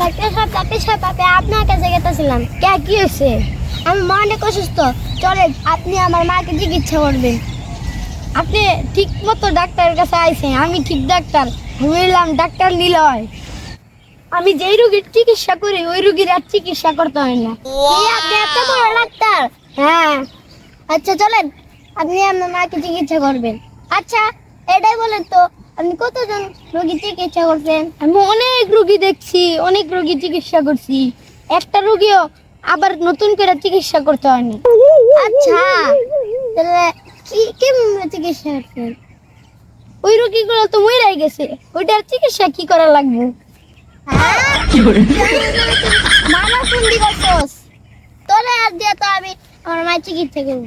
Doctor সাহেব doctor সাহেব আপনি আপনার কাছে গেতেছিলাম কে কি হয়েছে? আমি মা অনেক অসুস্থ। চলেন আপনি আমার মাকে চিকিৎসা করবেন। আপনি ঠিক মতো ডাক্তারের কাছে আইছেন আমি ঠিক ডাক্তার। বুঝলাম ডাক্তার নিলয় আমি যেই রোগীর চিকিৎসা করি ওই রুগীর আর চিকিৎসা করতে হয় না। আপনি এত বড় ডাক্তার। হ্যাঁ। আচ্ছা চলেন আপনি আপনার মাকে চিকিৎসা করবেন। আচ্ছা এটাই বলেন তো আপনি কতজন রোগী চিকিৎসা করছেন? আমি অনেক রোগী দেখছি অনেক রোগী চিকিৎসা করছি। একটা রোগীও আবার নতুন করে চিকিৎসা করতে হয়নি। আচ্ছা তাহলে কি কেমন চিকিৎসা করছেন? ওই রোগীগুলো তো মরেই গেছে ওইটার চিকিৎসা কি করা লাগবে? মামা ফোন করছস তোরে আর দিয়ে তো আমি আমার মায়ের চিকিৎসা করব।